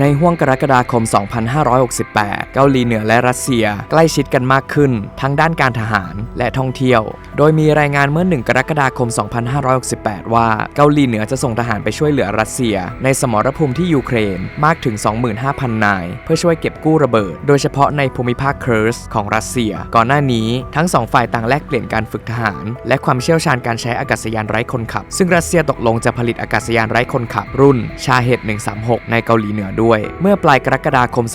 ในห้วงกรกฎาคม 2568 เกาหลีเหนือและรัสเซียใกล้ชิดกันมากขึ้น ทั้งด้านการทหารและท่องเที่ยวโดยมีรายงานเมื่อ 1 กรกฎาคม 2568 ว่าเกาหลีเหนือจะส่งทหารไปช่วยเหลือรัสเซีย ในสมรภูมิที่ยูเครนมากถึง 25,000 นาย เพื่อช่วยเก็บกู้ระเบิด โดยเฉพาะในภูมิภาคเคิร์สของรัสเซีย ก่อนหน้านี้ทั้งสองฝ่ายต่างแลกเปลี่ยนการฝึกทหาร และความเชี่ยวชาญการใช้อากาศยานไร้คนขับ ซึ่งรัสเซียตกลงจะผลิตอากาศยานไร้คนขับ รุ่นชาเฮด136 ในเกาหลีเหนือด้วย เมื่อปลายกรกฎาคม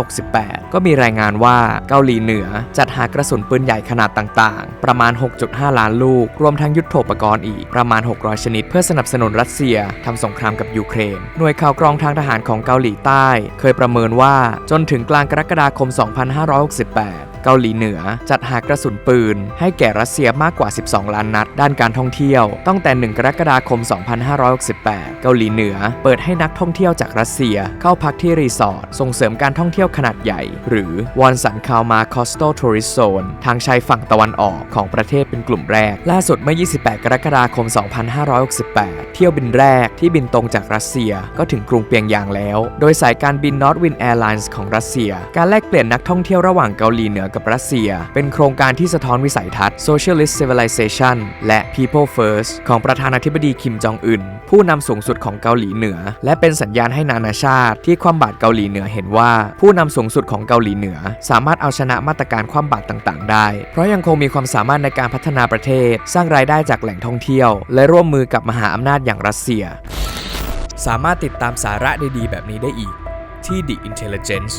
2568 ก็มีรายงานว่าเกาหลีเหนือจัดหากระสุนปืนใหญ่ขนาดต่าง ๆ ประมาณ6.5 ล้านลูก รวมทั้งยุทโธปกรณ์อีกประมาณ 600 ชนิด เพื่อสนับสนุนรัสเซียทำสงครามกับยูเครน หน่วยข่าวกรองทางทหารของเกาหลีใต้ เคยประเมินว่าจนถึงกลางกรกฎาคม 2568 เกาหลีเหนือ จัดหากระสุนปืน ให้แก่รัสเซียมากกว่า 12 ล้านนัด ด้านการท่องเที่ยว ตั้งแต่ 1 กรกฎาคม 2568 เกาหลีเหนือ เปิดให้นักท่องเที่ยวจากรัสเซีย เข้าพักที่รีสอร์ทส่งเสริมการท่องเที่ยวขนาดใหญ่ หรือวอนสันคาวมาคอสโตทัวริสโซนทางชายฝั่งตะวันออกของประเทศเป็นกลุ่มแรก ล่าสุดเมื่อ 28 กรกฎาคม 2568 เที่ยวบินแรกที่บินตรงจากรัสเซียก็ถึงกรุงเปียงยางแล้ว โดยสายการบิน Northwind Airlines ของรัสเซีย การแลกเปลี่ยนนักท่องเที่ยวระหว่างเกาหลีเหนือกับรัสเซีย เป็นโครงการที่สะท้อนวิสัยทัศน์ Socialist Civilization และ People First ของประธานาธิบดีคิมจองอึนผู้นำสูงสุดของเกาหลีเหนือ และเป็นสัญญาณให้นานาชาติ ที่คว่ำบาตรเกาหลีเหนือเห็นว่า ผู้นำสูงสุดของเกาหลีเหนือ สามารถเอาชนะมาตรการคว่ำบาตรต่าง ๆ ได้ เพราะยังคงมีความสามารถในการพัฒนาประเทศ สร้างรายได้จากแหล่งท่องเที่ยว และร่วมมือกับมหาอำนาจอย่างรัสเซีย สามารถติดตามสาระดีๆแบบนี้ได้อีกที่ The Intelligence